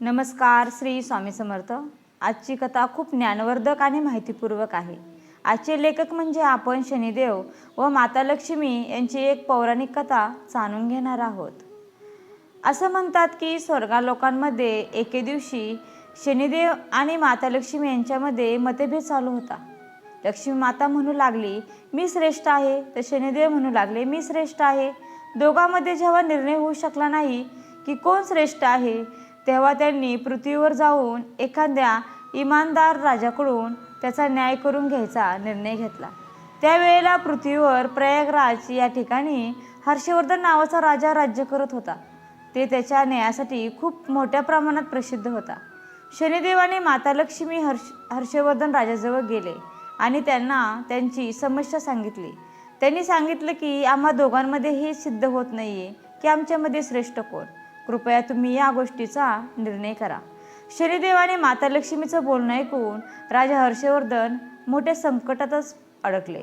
नमस्कार श्री स्वामी समर्थ. आजची कथा खूप ज्ञानवर्धक आणि माहितीपूर्वक आहे. आजचे लेखक म्हणजे आपण शनिदेव व माता लक्ष्मी यांची एक पौराणिक कथा जाणून घेणार आहोत. असं म्हणतात की स्वर्गालोकांमध्ये एके दिवशी शनिदेव आणि माता लक्ष्मी यांच्यामध्ये मतभेद चालू होता. लक्ष्मी माता म्हणू लागली मी श्रेष्ठ आहे. तर शनिदेव म्हणू लागले मी श्रेष्ठ आहे. दोघांमध्ये जेव्हा निर्णय होऊ शकला नाही की कोण श्रेष्ठ आहे तेव्हा त्यांनी पृथ्वीवर जाऊन एखाद्या इमानदार राजाकडून त्याचा न्याय करून घ्यायचा निर्णय घेतला. त्यावेळेला पृथ्वीवर प्रयागराज या ठिकाणी हर्षवर्धन नावाचा राजा राज्य करत होता. ते त्याच्या न्यायासाठी खूप मोठ्या प्रमाणात प्रसिद्ध होता. शनिदेवाने माता लक्ष्मी हर्ष हर्षवर्धन राजाजवळ गेले आणि त्यांना त्यांची समस्या सांगितली. त्यांनी सांगितलं की आम्हा दोघांमध्ये हे सिद्ध होत नाही आहे की आमच्यामध्ये श्रेष्ठ कोण? कृपया तुम्ही या गोष्टीचा निर्णय करा. शनिदेवाने माता लक्ष्मीचं बोलणं ऐकून राजा हर्षवर्धन मोठ्या संकटातच अडकले.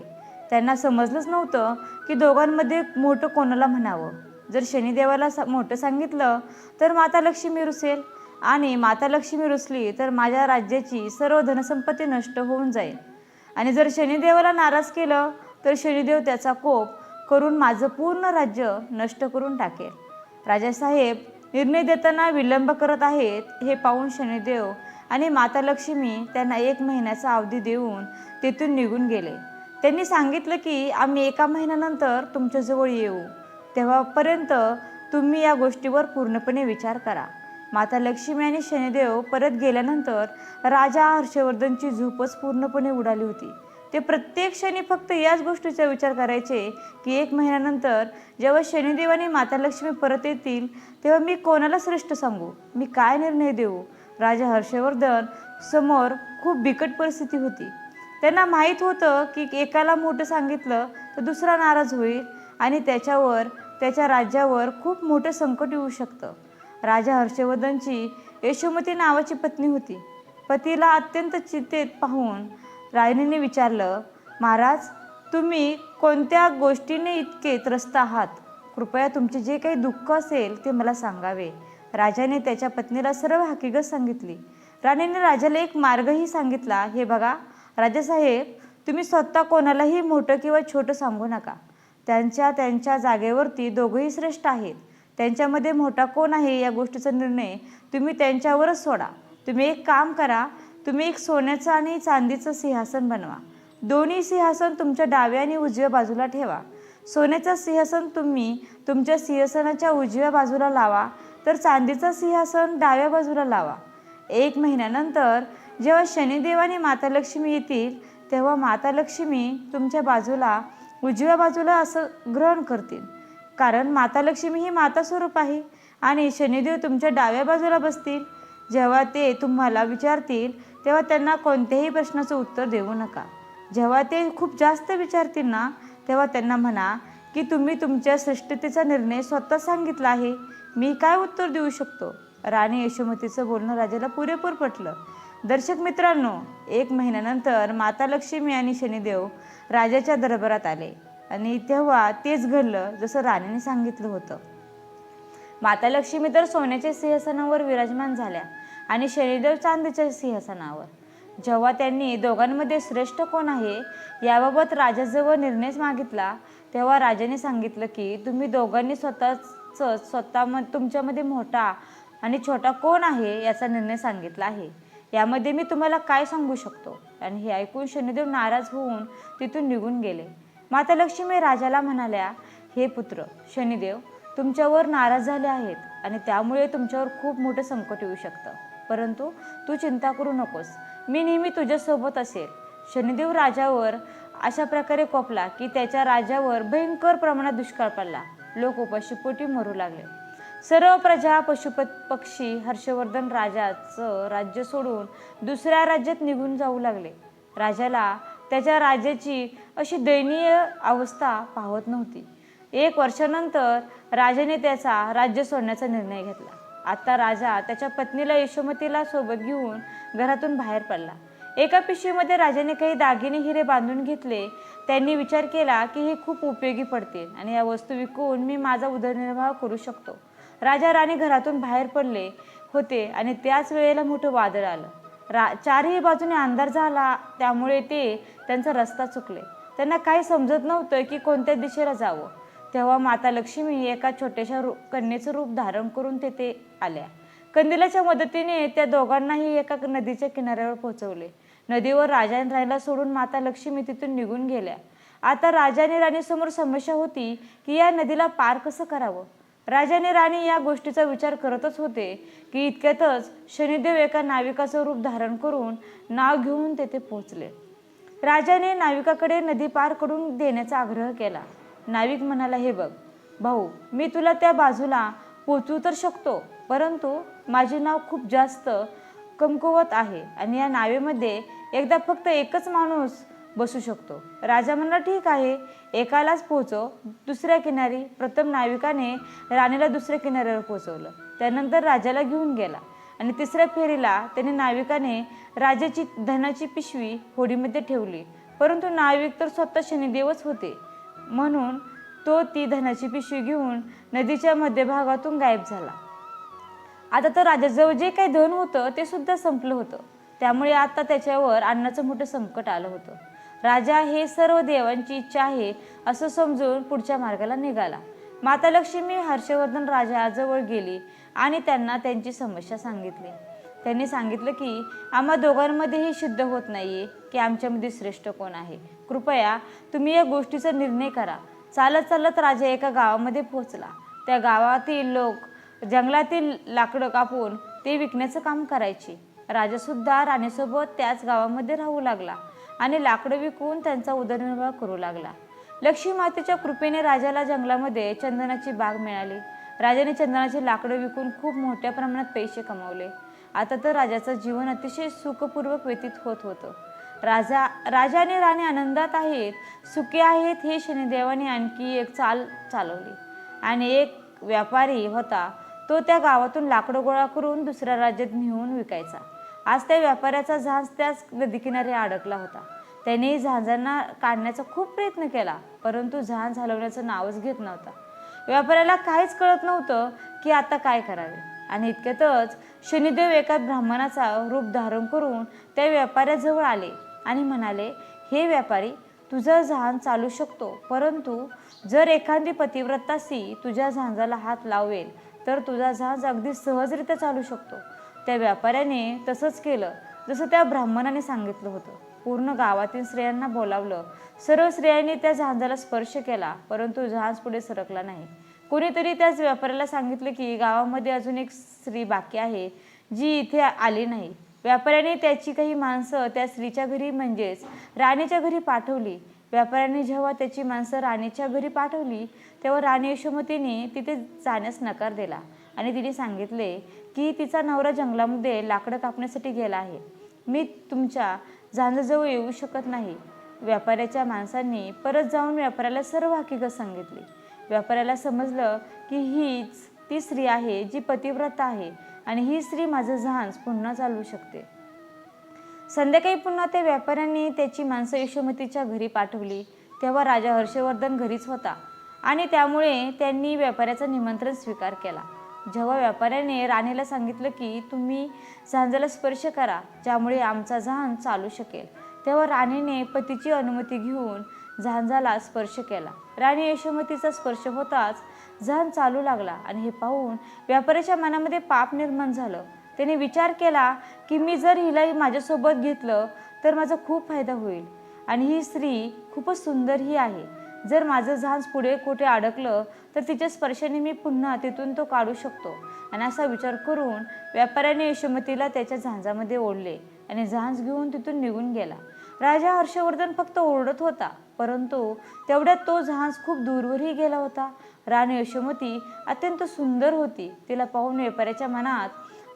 त्यांना समजलंच नव्हतं की दोघांमध्ये मोठं कोणाला म्हणावं. जर शनिदेवाला सा- मोठं सांगितलं तर माता लक्ष्मी रुसेल आणि माता लक्ष्मी रुसली तर माझ्या राज्याची सर्व धनसंपत्ती नष्ट होऊन जाईल. आणि जर शनिदेवाला नाराज केलं तर शनिदेव त्याचा कोप करून माझं पूर्ण राज्य नष्ट करून टाकेल. राजासाहेब निर्णय देताना विलंब करत आहेत हे पाहून शनिदेव आणि माता लक्ष्मी त्यांना एक महिन्याचा अवधी देऊन तेथून निघून गेले. त्यांनी सांगितलं की आम्ही एका महिन्यानंतर तुमच्याजवळ येऊ. तेव्हापर्यंत तुम्ही या गोष्टीवर पूर्णपणे विचार करा. माता लक्ष्मी आणि शनिदेव परत गेल्यानंतर राजा हर्षवर्धनची झोपच पूर्णपणे उडाली होती. ते प्रत्येक क्षणी फक्त याच गोष्टीचा विचार करायचे की एक महिन्यानंतर जेव्हा शनिदेवाने मातालक्ष्मी माता लक्ष्मी परत येतील तेव्हा मी कोणाला श्रेष्ठ सांगू? मी काय निर्णय देऊ? राजा हर्षवर्धन समोर खूप बिकट परिस्थिती होती. त्यांना माहीत होतं की एकाला मोठं सांगितलं तर दुसरा नाराज होईल आणि त्याच्यावर त्याच्या राज्यावर खूप मोठं संकट येऊ शकतं. राजा हर्षवर्धनची यशोमती नावाची पत्नी होती. पतीला अत्यंत चिंतेत पाहून राणीने विचारलं महाराज तुम्ही कोणत्या गोष्टीने इतके त्रस्त आहात? कृपया तुमचे जे काही दुःख असेल ते मला सांगावे. राजाने त्याच्या पत्नीला सर्व हकीकत सांगितली. राणीने राजाला एक मार्गही सांगितला हे बघा राजासाहेब तुम्ही स्वतः कोणालाही मोठं किंवा छोटं सांगू नका. त्यांच्या त्यांच्या जागेवरती दोघंही श्रेष्ठ आहेत. त्यांच्यामध्ये मोठा कोण आहे या गोष्टीचा निर्णय तुम्ही त्यांच्यावरच सोडा. तुम्ही एक काम करा तुम्ही एक सोन्याचं आणि चांदीचं सिंहासन बनवा. दोन्ही सिंहासन तुमच्या डाव्या आणि उजव्या बाजूला ठेवा. सोन्याचं सिंहासन तुम्ही तुमच्या सिंहासनाच्या उजव्या बाजूला लावा तर चांदीचं सिंहासन डाव्या बाजूला लावा. एक महिन्यानंतर जेव्हा शनिदेव आणि माता लक्ष्मी येतील तेव्हा माता लक्ष्मी तुमच्या बाजूला उजव्या बाजूला असं ग्रहण करतील. कारण माता लक्ष्मी ही माता स्वरूप आहे आणि शनिदेव तुमच्या डाव्या बाजूला बसतील. जेव्हा ते तुम्हाला विचारतील तेव्हा त्यांना कोणत्याही प्रश्नाचं उत्तर देऊ नका. जेव्हा ते खूप जास्त विचारतील ना तेव्हा त्यांना म्हणा की तुम्ही तुमच्या श्रेष्ठतेचा निर्णय स्वतः सांगितला आहे. मी काय उत्तर देऊ शकतो? राणी यशोमतीचं बोलणं राजाला पुरेपूर पटलं. दर्शक मित्रांनो एक महिन्यानंतर माता लक्ष्मी आणि शनिदेव राजाच्या दरबारात आले. आणि तेव्हा तेच घडलं जसं राणीने सांगितलं होतं. माता लक्ष्मी तर सोन्याच्या सिंहासनावर विराजमान झाल्या आणि शनिदेव चांदीच्या सिंहासनावर. जेव्हा त्यांनी दोघांमध्ये श्रेष्ठ कोण आहे याबाबत राजाजवळ निर्णयच मागितला तेव्हा राजाने सांगितलं की तुम्ही दोघांनी स्वतःच स्वतः म तुमच्यामध्ये मोठा आणि छोटा कोण आहे याचा निर्णय सांगितला आहे. यामध्ये मी तुम्हाला काय सांगू शकतो? आणि हे ऐकून शनिदेव नाराज होऊन तिथून निघून गेले. माता लक्ष्मी राजाला म्हणाल्या हे पुत्र शनिदेव तुमच्यावर नाराज झाले आहेत आणि त्यामुळे तुमच्यावर खूप मोठं संकट येऊ शकतं. परंतु तू चिंता करू नकोस. मी नेहमी तुझ्यासोबत असेल. शनिदेव राजावर अशा प्रकारे कोपला की त्याच्या राजावर भयंकर प्रमाणात दुष्काळ पडला. लोक उपाशीपोटी मरू लागले. सर्व प्रजा पशुप पक्षी हर्षवर्धन राजाचं राज्य सोडून दुसऱ्या राज्यात निघून जाऊ लागले. राजाला त्याच्या राजाची अशी दयनीय अवस्था पाहत नव्हती. एक वर्षानंतर राजाने त्याचा राज्य सोडण्याचा निर्णय घेतला. आता राजा त्याच्या पत्नीला यशोमतीला सोबत घेऊन घरातून बाहेर पडला. एका पिशवीमध्ये राजाने काही दागिने हिरे बांधून घेतले. त्यांनी विचार केला की हे खूप उपयोगी पडतील आणि या वस्तू विकून मी माझा उदरनिर्वाह करू शकतो. राजा राणी घरातून बाहेर पडले होते आणि त्याच वेळेला मोठं वादळ आलं. रा चारही बाजूने अंधार झाला त्यामुळे ते त्यांचा रस्ता चुकले. त्यांना काही समजत नव्हतं की कोणत्या दिशेला जावं. तेव्हा माता लक्ष्मी एका छोट्याशा रू कन्येचं रूप धारण करून तेथे आल्या. कंदिलाच्या मदतीने त्या दोघांनाही एका नदीच्या किनाऱ्यावर पोहोचवले. नदीवर राजाने राहायला सोडून माता लक्ष्मी तिथून निघून गेल्या. आता राजाने राणीसमोर समस्या होती की या नदीला पार कसं करावं? राजाने राणी या गोष्टीचा विचार करतच होते की इतक्यातच शनिदेव एका नाविकाचं रूप धारण करून नाव घेऊन तेथे पोहोचले. राजाने नाविकाकडे नदी पार करून देण्याचा आग्रह केला. नाविक म्हणाला हे बघ भाऊ मी तुला त्या बाजूला पोचू तर शकतो परंतु माझे नाव खूप जास्त कमकुवत आहे आणि या नावेमध्ये एकदा फक्त एकच माणूस बसू शकतो. राजा म्हणला ठीक आहे एकालाच पोहोचव. दुसऱ्या किनारी प्रथम नाविकाने राणीला दुसऱ्या किनाऱ्यावर पोहोचवलं. त्यानंतर राजाला घेऊन गेला आणि तिसऱ्या फेरीला त्याने नाविकाने राजाची धनाची पिशवी होडीमध्ये ठेवली. परंतु नाविक तर स्वतः शनिदेवच होते. म्हणून तो ती धनाची पिशवी घेऊन नदीच्या मध्यभागातून गायब झाला. आता तर राजाजवळ जे काही धन होतं ते सुद्धा संपलं होतं. त्यामुळे आता त्याच्यावर अन्नाचं मोठं संकट आलं होतं. राजा हे सर्व देवांची इच्छा आहे असं समजून पुढच्या मार्गाला निघाला. माता लक्ष्मी हर्षवर्धन राजाजवळ गेली आणि त्यांना त्यांची समस्या सांगितली. त्यांनी सांगितलं की आम्हा दोघांमध्येही सिद्ध होत नाहीये की आमच्यामध्ये श्रेष्ठ कोण आहे. कृपया तुम्ही या गोष्टीचा निर्णय करा. चालत चालत राजा एका गावामध्ये पोहोचला. त्या गावातील लोक जंगलातील लाकडं कापून ते विकण्याचं काम करायचे. राजासुद्धा राणीसोबत त्याच गावामध्ये राहू लागला आणि लाकडं विकून त्यांचा उदरनिर्वाह करू लागला. लक्ष्मी मातेच्या कृपेने राजाला जंगलामध्ये चंदनाची बाग मिळाली. राजाने चंदनाची लाकडं विकून खूप मोठ्या प्रमाणात पैसे कमावले. आता तर राजाचं जीवन अतिशय सुखपूर्वक व्यतीत होत होतं. राजा राजा आणि राणी आनंदात आहेत सुखी आहेत हे शनिदेवाने आणखी एक चाल चालवली. आणि एक व्यापारी होता तो त्या गावातून लाकडं गोळा करून दुसऱ्या राज्यात नेऊन विकायचा. आज त्या व्यापाऱ्याचा झांज त्याच नदीकिनारी अडकला होता. त्याने झांजांना काढण्याचा खूप प्रयत्न केला परंतु झांज हलवण्याचं नावच घेत नव्हता. व्यापाऱ्याला काहीच कळत नव्हतं की आता काय करावे. आणि इतक्यातच शनिदेव एका ब्राह्मणाचा रूप धारण करून त्या व्यापाऱ्याजवळ आले आणि म्हणाले हे व्यापारी तुझं जहाज चालू शकतो परंतु जर एखादी पतिव्रता स्त्री तुझ्या जहाजाला हात लावेल तर तुझा जहाज अगदी सहजरित्या चालू शकतो. त्या व्यापाऱ्याने तसंच केलं जसं त्या ब्राह्मणाने सांगितलं होतं. पूर्ण गावातील स्त्रियांना बोलावलं. सर्व स्त्रियांनी त्या जहाजाला स्पर्श केला परंतु जहाज पुढे सरकला नाही. कोणीतरी त्याच व्यापाऱ्याला सांगितलं की गावामध्ये अजून एक स्त्री बाकी आहे जी इथे आली नाही. व्यापाऱ्याने त्याची काही माणसं त्या स्त्रीच्या घरी म्हणजेच राणीच्या घरी पाठवली. व्यापाऱ्याने जेव्हा त्याची माणसं राणीच्या घरी पाठवली तेव्हा राणी यशोमतीने तिथे जाण्यास नकार दिला आणि तिने सांगितले की तिचा नवरा जंगलामध्ये लाकडं कापण्यासाठी गेला आहे. मी तुमच्या झांजाजवळ येऊ शकत नाही. व्यापाऱ्याच्या माणसांनी परत जाऊन व्यापाऱ्याला सर्व हकीकत सांगितली. व्यापाऱ्याला समजलं की हीच ती स्त्री आहे जी पतिव्रत आहे आणि ही स्त्री माझं जहाज पुन्हा चालवू शकते. संध्याकाळी पुन्हा त्या व्यापाऱ्यांनी त्याची माणसं यशोमतीच्या घरी पाठवली. तेव्हा राजा हर्षवर्धन घरीच होता आणि त्यामुळे त्यांनी व्यापाऱ्याचा निमंत्रण स्वीकार केला. जेव्हा व्यापाऱ्याने राणीला सांगितलं की तुम्ही जहाजाला स्पर्श करा ज्यामुळे आमचा जहाज चालू शकेल तेव्हा राणीने पतीची अनुमती घेऊन झांझाला स्पर्श केला. राणी यशोमतीचा स्पर्श होताच झांज चालू लागला आणि हे पाहून व्यापाऱ्याच्या मनामध्ये पाप निर्माण झालं. त्याने विचार केला की मी जर हिला माझ्यासोबत घेतलं तर माझा खूप फायदा होईल आणि ही स्त्री खूपच सुंदर ही आहे. जर माझं झांज पुढे कुठे अडकलं तर तिच्या स्पर्शाने मी पुन्हा तिथून तो काढू शकतो. आणि असा विचार करून व्यापाऱ्याने यशोमतीला त्याच्या झांजामध्ये ओढले आणि झांज घेऊन तिथून निघून गेला. राजा हर्षवर्धन फक्त ओरडत होता. परंतु तेवढ्यात तो जहाज खूप दूरवरही गेला होता. राणी यशोमती अत्यंत सुंदर होती. तिला पाहून व्यापाऱ्याच्या मनात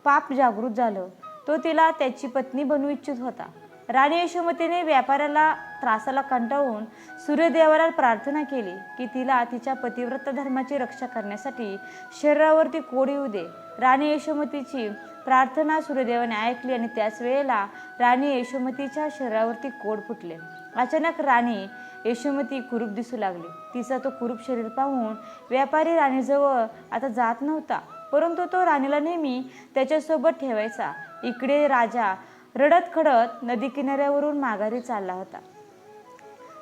पाप जागृत झालं. तो तिला त्याची पत्नी बनवू इच्छित होता. राणी यशोमतीने व्यापाऱ्याला त्रासाला कंटाळून सूर्यदेवाला प्रार्थना केली की तिला तिच्या पतिव्रत धर्माची रक्षा करण्यासाठी शरीरावरती कोड येऊ दे. राणी यशोमतीची प्रार्थना सूर्यदेवाने ऐकली आणि त्याच वेळेला राणी यशोमतीच्या शरीरावरती कोड फुटले. अचानक राणी यशोमती कुरूप दिसू लागली. तिचा तो कुरूप शरीर पाहून व्यापारी राणीजवळ आता जात नव्हता परंतु तो राणीला नेहमी त्याच्यासोबत ठेवायचा. इकडे राजा रडत खडत नदी किनाऱ्यावरून माघारी चालला होता.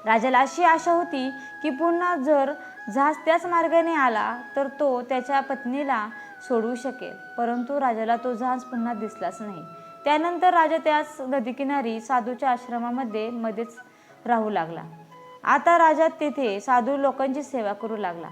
राजाला अशी आशा होती की पुन्हा जर जहाज त्याच मार्गाने आला तर तो त्याच्या पत्नीला सोडवू शकेल. परंतु राजाला तो जहाज पुन्हा दिसलाच नाही. त्यानंतर राजा त्याच नदीकिनारी साधूच्या आश्रमामध्ये मध्येच राहू लागला. आता राजा तेथे साधू लोकांची सेवा करू लागला.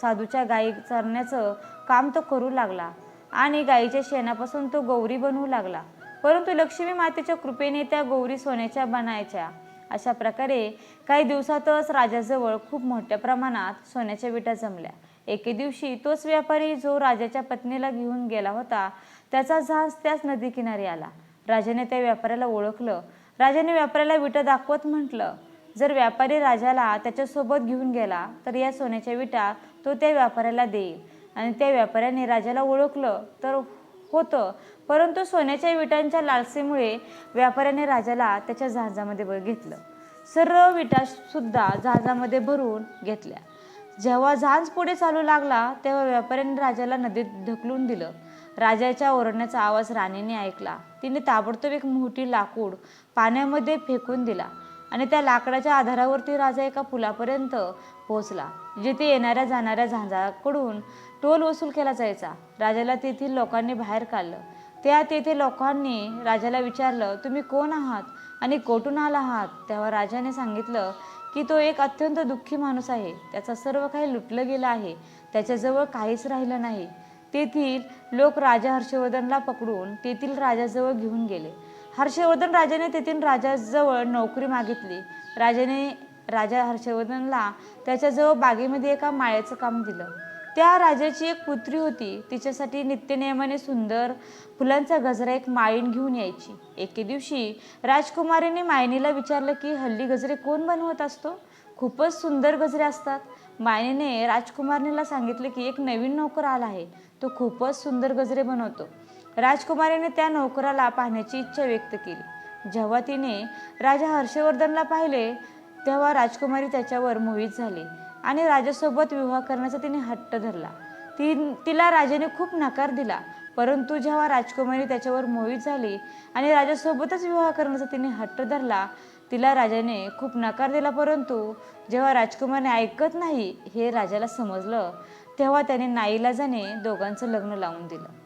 साधूच्या गायी चरण्याचं काम तो करू लागला आणि गायीच्या शेणापासून तो गौरी बनवू लागला. परंतु लक्ष्मी मातेच्या कृपेने त्या गौरी सोन्याच्या बनायच्या. अशा प्रकारे काही दिवसातच राजाजवळ खूप मोठ्या प्रमाणात सोन्याच्या विटा जमल्या. एके दिवशी तोच व्यापारी जो राजाच्या पत्नीला घेऊन गेला होता त्याचा जहाज त्याच नदीकिनारी आला. राजाने त्या व्यापाऱ्याला ओळखलं. राजाने व्यापाऱ्याला विटा दाखवत म्हटलं जर व्यापारी राजाला त्याच्यासोबत घेऊन गेला तर या सोन्याच्या विटा तो त्या व्यापाऱ्याला देईल. आणि त्या व्यापाऱ्याने राजाला ओळखलं तर होतं. परंतु सोन्याच्या विटांच्या लालसेमुळे व्यापाऱ्याने राजाला त्याच्या जहाजामध्ये ब- घेतलं. सर्व विटासुद्धा जहाजामध्ये भरून घेतल्या. जेव्हा जहाज पुढे चालू लागला तेव्हा व्यापाऱ्याने राजाला नदीत ढकलून दिलं. राजाच्या ओरडण्याचा आवाज राणीने ऐकला. तिने ताबडतोब एक मोठी लाकूड पाण्यामध्ये फेकून दिला. आणि त्या लाकडाच्या आधारावरती राजा एका पुलापर्यंत पोहोचला जिथे येणाऱ्या जाणाऱ्या झांजाकडून टोल वसूल केला जायचा. राजाला तेथील लोकांनी बाहेर काढलं. त्या तेथे लोकांनी राजाला विचारलं तुम्ही कोण आहात आणि कोठून आला आहात? तेव्हा राजाने सांगितलं की तो एक अत्यंत दुःखी माणूस आहे. त्याचा सर्व काही लुटलं गेलं आहे. त्याच्याजवळ काहीच राहिलं नाही. तेथील लोक राजा हर्षवर्धनला पकडून तेथील राजाजवळ घेऊन गेले. हर्षवर्धन राजाने तेथील राजाजवळ नोकरी मागितली. राजाने राजा हर्षवर्धनला त्याच्याजवळ बागेमध्ये एका माळ्याचं काम दिलं. त्या राजाची एक पुत्री होती. तिच्यासाठी नित्यनियमाने सुंदर फुलांचा गजरा एक माळीण घेऊन यायची. एके दिवशी राजकुमारीने मायनीला विचारलं की हल्ली गजरे कोण बनवत असतो? खूपच सुंदर गजरे असतात. मायनीने राजकुमारीला सांगितले की एक नवीन नोकर आला आहे. तो खूपच सुंदर गजरे बनवतो. राजकुमारीने त्या नोकराला पाहण्याची इच्छा व्यक्त केली. जेव्हा तिने राजा हर्षवर्धनला पाहिले तेव्हा राजकुमारी त्याच्यावर मोहित झाली आणि राजासोबत विवाह करण्याचा तिने हट्ट धरला. ती तिला राजाने खूप नकार दिला परंतु जेव्हा राजकुमारी त्याच्यावर मोहित झाली आणि राजासोबतच विवाह करण्याचा तिने हट्ट धरला तिला राजाने खूप नकार दिला परंतु जेव्हा राजकुमारने ऐकत नाही हे राजाला समजलं तेव्हा त्याने नाईलाजाने दोघांचं लग्न लावून दिलं.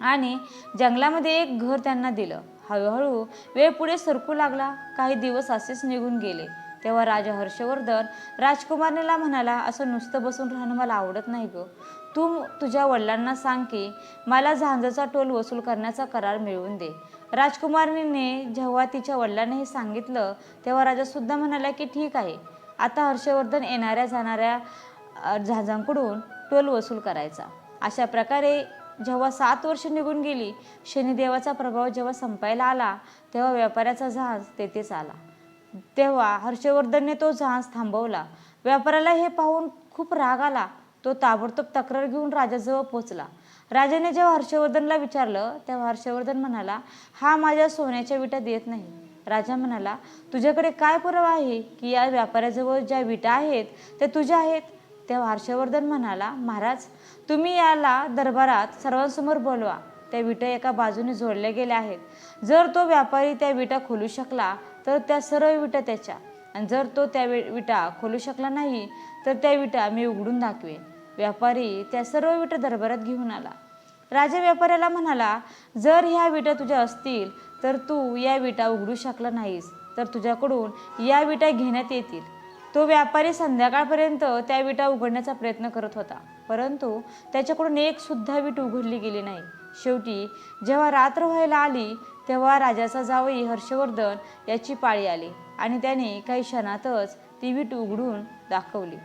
आणि जंगलामध्ये एक घर त्यांना दिलं. हळूहळू वेळ पुढे सरकू लागला. काही दिवस असेच निघून गेले. तेव्हा राजा हर्षवर्धन राजकुमारनेला म्हणाला असं नुसतं बसून राहणं मला आवडत नाही ग. तू तुझ्या वडिलांना सांग की मला झांजाचा टोल वसूल करण्याचा करार मिळवून दे. राजकुमारीने जेव्हा तिच्या वडिलांना हे सांगितलं तेव्हा राजासुद्धा म्हणाला की ठीक आहे. आता हर्षवर्धन येणाऱ्या जाणाऱ्या झांजांकडून टोल वसूल करायचा. अशा प्रकारे जेव्हा सात वर्ष निघून गेली शनिदेवाचा प्रभाव जेव्हा संपायला आला तेव्हा व्यापाऱ्याचा जहाज तेथेच आला. तेव्हा हर्षवर्धनने तो जहाज थांबवला. व्यापाऱ्याला हे पाहून खूप राग आला. तो ताबडतोब तक्रार घेऊन राजाजवळ पोचला. राजाने जेव्हा हर्षवर्धनला विचारलं तेव्हा हर्षवर्धन म्हणाला हा माझ्या सोन्याच्या विटा देत नाही. राजा म्हणाला तुझ्याकडे काय पुरावा आहे की या व्यापाऱ्याजवळ ज्या विटा आहेत त्या तुझ्या आहेत? तेव्हा हर्षवर्धन म्हणाला महाराज तुम्ही याला दरबारात सर्वांसमोर बोलवा. त्या विटा एका बाजूने जोडल्या गेल्या आहेत. जर तो व्यापारी त्या विटा खोलू शकला तर त्या सर्व विटा त्याच्या. आणि जर तो त्या विटा खोलू शकला नाही तर त्या विटा मी उघडून दाखवेन. व्यापारी त्या सर्व विटा दरबारात घेऊन आला. राजा व्यापाऱ्याला म्हणाला जर ह्या विटा तुझ्या असतील तर तू या विटा उघडू शकला नाहीस तर तुझ्याकडून या विटा घेण्यात येतील. तो व्यापारी संध्याकाळपर्यंत त्या विटा उघडण्याचा प्रयत्न करत होता. परंतु त्याच्याकडून एक सुद्धा वीट उघडली गेली नाही. शेवटी जेव्हा रात्र व्हायला आली तेव्हा राजाचा जावई हर्षवर्धन याची पाळी आली आणि त्याने काही क्षणातच ती वीट उघडून दाखवली.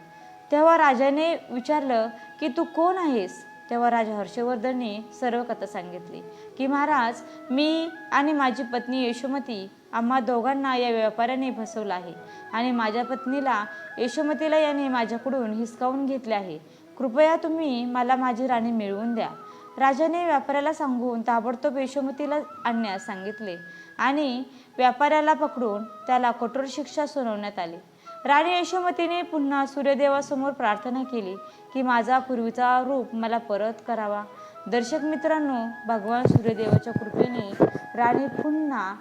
तेव्हा राजाने विचारलं की तू कोण आहेस? तेव्हा राजा हर्षवर्धनने सर्व कथा सांगितली की महाराज मी आणि माझी पत्नी यशोमती आम्हा दोघांना या व्यापाऱ्याने फसवलं आहे आणि माझ्या पत्नीला यशोमतीला याने माझ्याकडून हिसकावून घेतले आहे. कृपया तुम्ही मला माझी राणी मिळवून द्या. राजाने व्यापाऱ्याला सांगून ताबडतोब यशोमतीला आणण्यास सांगितले आणि व्यापाऱ्याला पकडून त्याला कठोर शिक्षा सुनावण्यात आली. राणी यशोमतीने पुन्हा सूर्यदेवासमोर प्रार्थना केली की माझा पूर्वीचा रूप मला परत करावा. दर्शक मित्रांनो भगवान सूर्यदेवाच्या कृपेने राणी पुन्हा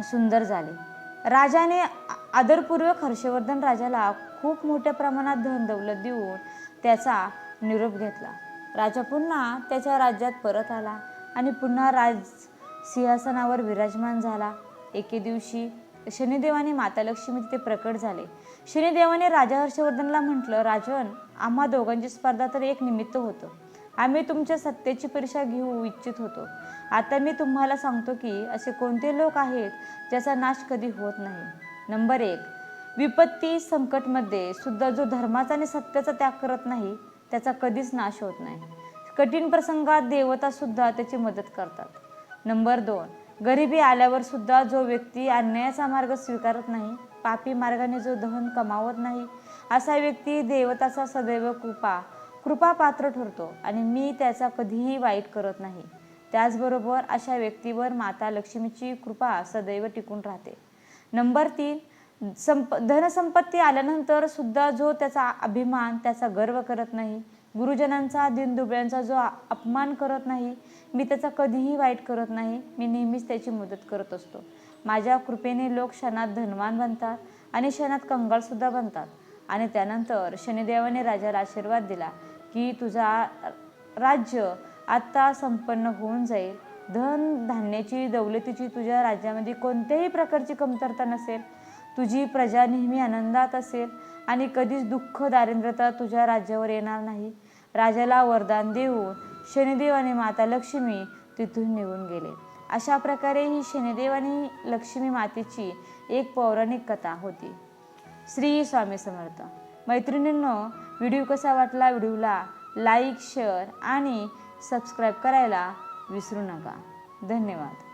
सुंदर झाले. राजाने आदरपूर्वक हर्षवर्धन राजाला खूप मोठ्या प्रमाणात धन दौलत देऊन त्याचा निरोप घेतला. राजा पुन्हा त्याच्या राज्यात परत आला आणि पुन्हा राज सिंहासनावर विराजमान झाला. एके दिवशी शनिदेवाने माता लक्ष्मी तिथे प्रकट झाले. शनिदेवाने राजा हर्षवर्धनला म्हटलं राजन आम्हा दोघांची स्पर्धा तर एक निमित्त होतं. आम्ही तुमच्या सत्तेची परीक्षा घेऊ इच्छित होतो. आता मी तुम्हाला सांगतो की असे कोणते लोक आहेत ज्याचा नाश कधी होत नाही. नंबर एक विपत्ती संकटमध्ये सुद्धा जो धर्माचा आणि सत्याचा त्याग करत नाही त्याचा कधीच नाश होत नाही. कठीण प्रसंगात देवता सुद्धा त्याची मदत करतात. नंबर दोन गरिबी आल्यावर सुद्धा जो व्यक्ती अन्यायाचा मार्ग स्वीकारत नाही पापी मार्गाने जो धन कमावत नाही असा व्यक्ती देवताचा सदैव कृपा कृपापात्र ठरतो आणि मी त्याचा कधीही वाईट करत नाही. त्याचबरोबर अशा व्यक्तीवर माता लक्ष्मीची कृपा सदैव टिकून राहते. नंबर तीन संप धनसंपत्ती आल्यानंतर सुद्धा जो त्याचा अभिमान त्याचा गर्व करत नाही गुरुजनांचा दिनदुबळ्यांचा जो अपमान करत नाही मी त्याचा कधीही वाईट करत नाही मी नेहमीच त्याची मदत करत असतो. माझ्या कृपेने लोक क्षणात धनवान बनतात आणि क्षणात कंगालसुद्धा बनतात. आणि त्यानंतर शनिदेवाने राजाला आशीर्वाद दिला. की तुझा राज्य आत्ता संपन्न होऊन जाईल. धन धान्याची दौलतीची तुझ्या राज्यामध्ये कोणत्याही प्रकारची कमतरता नसेल. तुझी प्रजा नेहमी आनंदात असेल आणि कधीच दुःख दारिद्र्यता तुझ्या राज्यावर येणार नाही. राजाला वरदान देऊन शनिदेव आणि माता लक्ष्मी तिथून निघून गेले. अशा प्रकारे ही शनिदेव आणि लक्ष्मी मातेची एक पौराणिक कथा होती. श्री स्वामी समर्थ. मैत्रिणींनो व्हिडिओ कसा वाटला व्हिडिओला लाईक शेअर आणि सबस्क्राईब करायला विसरू नका. धन्यवाद.